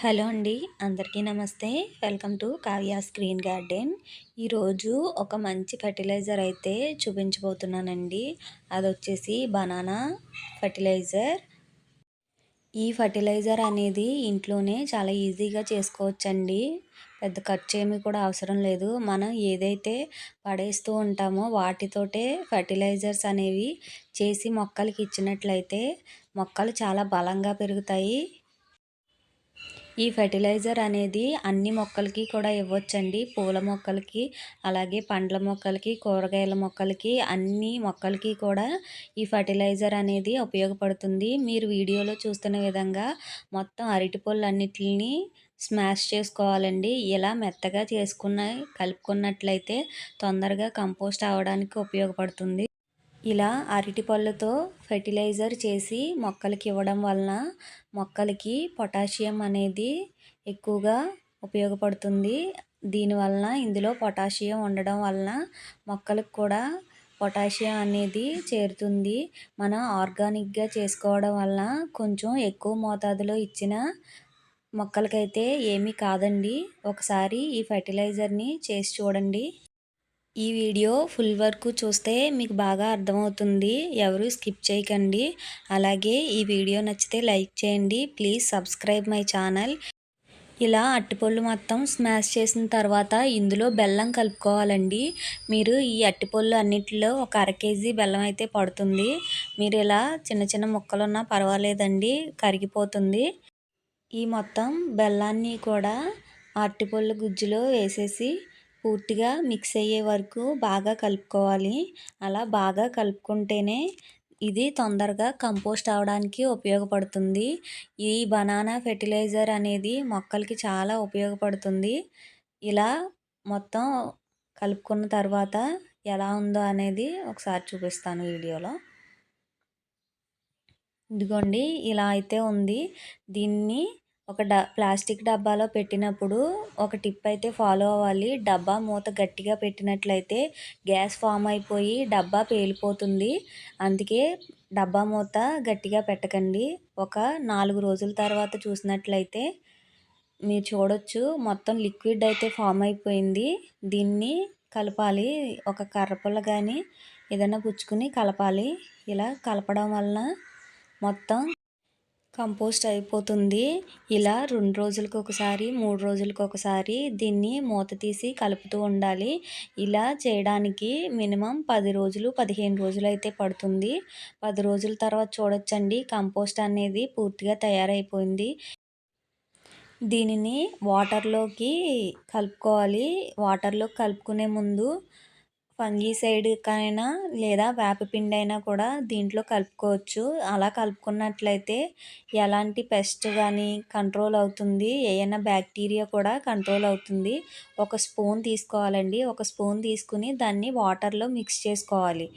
Hello అండి అందరికీ నమస్తే. Welcome to Kavya Screen Garden. ఈరోజు ఒక మంచి ఫర్టిలైజర్ అయితే చూపించబోతున్నానండి. అది వచ్చేసి బనానా ఫర్టిలైజర్. ఈ ఫర్టిలైజర్ అనేది ఇంట్లోనే చాలా ఈజీగా చేసుకోవచ్చండి. పెద్ద ఖర్చు ఏమీ కూడా అవసరం లేదు. మనం ఏదైతే పడేస్తూ ఉంటామో వాటితోటే ఫర్టిలైజర్స్ అనేవి చేసి మొక్కలకి ఇచ్చినట్లయితే మొక్కలు చాలా బలంగా పెరుగుతాయి. ఈ ఫెర్టిలైజర్ అనేది అన్ని మొక్కలకి కూడా ఇవ్వచ్చండి. పూల మొక్కలకి అలాగే పండ్ల మొక్కలకి కూరగాయల మొక్కలకి అన్ని మొక్కలకి కూడా ఈ ఫర్టిలైజర్ అనేది ఉపయోగపడుతుంది. మీరు వీడియోలో చూస్తున్న విధంగా మొత్తం అరటి అన్నిటిని స్మాష్ చేసుకోవాలండి. ఇలా మెత్తగా చేసుకున్న కలుపుకున్నట్లయితే తొందరగా కంపోస్ట్ అవడానికి ఉపయోగపడుతుంది. ఇలా అరటి పళ్ళతో ఫెర్టిలైజర్ చేసి మొక్కలకి ఇవ్వడం వలన మొక్కలకి పొటాషియం అనేది ఎక్కువగా ఉపయోగపడుతుంది. దీనివలన ఇందులో పొటాషియం ఉండడం వలన మొక్కలకు కూడా పొటాషియం అనేది చేరుతుంది. మనం ఆర్గానిక్గా చేసుకోవడం వలన కొంచెం ఎక్కువ మోతాదులో ఇచ్చిన మొక్కలకైతే ఏమీ కాదండి. ఒకసారి ఈ ఫర్టిలైజర్ని చేసి చూడండి. ఈ వీడియో ఫుల్ వరకు చూస్తే మీకు బాగా అర్థమవుతుంది. ఎవరు స్కిప్ చేయకండి. అలాగే ఈ వీడియో నచ్చితే లైక్ చేయండి. Please subscribe my channel. ఇలా అట్టిపళ్ళు మొత్తం స్మాష్ చేసిన తర్వాత ఇందులో బెల్లం కలుపుకోవాలండి. మీరు ఈ అట్టిపళ్ళు అన్నిటిలో ఒక అర కేజీ బెల్లం అయితే పడుతుంది. మీరు ఇలా చిన్న చిన్న ముక్కలున్నా పర్వాలేదండి. కరిగిపోతుంది. ఈ మొత్తం బెల్లాన్ని కూడా అట్టిపళ్ళు గుజ్జులో వేసేసి పూర్తిగా మిక్స్ అయ్యే వరకు బాగా కలుపుకోవాలి. అలా బాగా కలుపుకుంటేనే ఇది తొందరగా కంపోస్ట్ అవడానికి ఉపయోగపడుతుంది. ఈ బనానా ఫెర్టిలైజర్ అనేది మొక్కలకి చాలా ఉపయోగపడుతుంది. ఇలా మొత్తం కలుపుకున్న తర్వాత ఎలా ఉందో అనేది ఒకసారి చూపిస్తాను వీడియోలో. ఇదిగోండి ఇలా అయితే ఉంది. దీన్ని ఒక డ ప్లాస్టిక్ డబ్బాలో పెట్టినప్పుడు ఒక టిప్ అయితే ఫాలో అవ్వాలి. డబ్బా మూత గట్టిగా పెట్టినట్లయితే గ్యాస్ ఫామ్ అయిపోయి డబ్బా పేలిపోతుంది. అందుకే డబ్బా మూత గట్టిగా పెట్టకండి. ఒక నాలుగు రోజుల తర్వాత చూసినట్లయితే మీరు చూడొచ్చు. మొత్తం లిక్విడ్ అయితే ఫామ్ అయిపోయింది. దీన్ని కలపాలి. ఒక కర్రపుల్ల కానీ ఏదైనా పుచ్చుకుని కలపాలి. ఇలా కలపడం వలన మొత్తం కంపోస్ట్ అయిపోతుంది. ఇలా రెండు రోజులకు ఒకసారి మూడు రోజులకు ఒకసారి దీన్ని మూత తీసి కలుపుతూ ఉండాలి. ఇలా చేయడానికి మినిమం పది రోజులు పదిహేను రోజులు అయితే పడుతుంది. పది రోజుల తర్వాత చూడొచ్చండి కంపోస్ట్ అనేది పూర్తిగా తయారైపోయింది. దీనిని వాటర్లోకి కలుపుకోవాలి. వాటర్లో కలుపుకునే ముందు ఫంగీసైడ్ కైనా లేదా వేపపిండి అయినా కూడా దీంట్లో కలుపుకోవచ్చు. అలా కలుపుకున్నట్లయితే ఎలాంటి పెస్ట్ కానీ కంట్రోల్ అవుతుంది. ఏమైనా బ్యాక్టీరియా కూడా కంట్రోల్ అవుతుంది. ఒక స్పూన్ తీసుకోవాలండి. ఒక స్పూన్ తీసుకుని దాన్ని వాటర్లో మిక్స్ చేసుకోవాలి.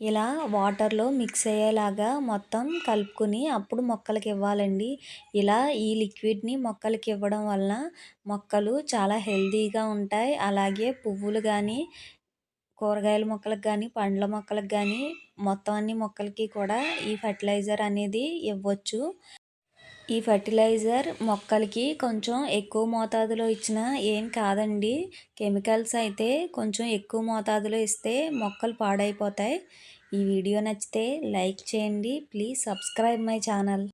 ఇలా వాటర్లో మిక్స్ అయ్యేలాగా మొత్తం కలుపుకుని అప్పుడు మొక్కలకి ఇవ్వాలండి. ఇలా ఈ లిక్విడ్ని మొక్కలకి ఇవ్వడం వలన మొక్కలు చాలా హెల్తీగా ఉంటాయి. అలాగే పువ్వులు కానీ కూరగాయల మొక్కలకు కానీ పండ్ల మొక్కలకు కానీ మొత్తం అన్ని మొక్కలకి కూడా ఈ ఫర్టిలైజర్ అనేది ఇవ్వచ్చు. ఈ ఫర్టిలైజర్ మొక్కలకి కొంచెం ఎక్కువ మోతాదులో ఇచ్చినా ఏం కాదండి. కెమికల్స్ అయితే కొంచెం ఎక్కువ మోతాదులో ఇస్తే మొక్కలు పాడైపోతాయి. ఈ వీడియో నచ్చితే లైక్ చేయండి. Please subscribe my channel.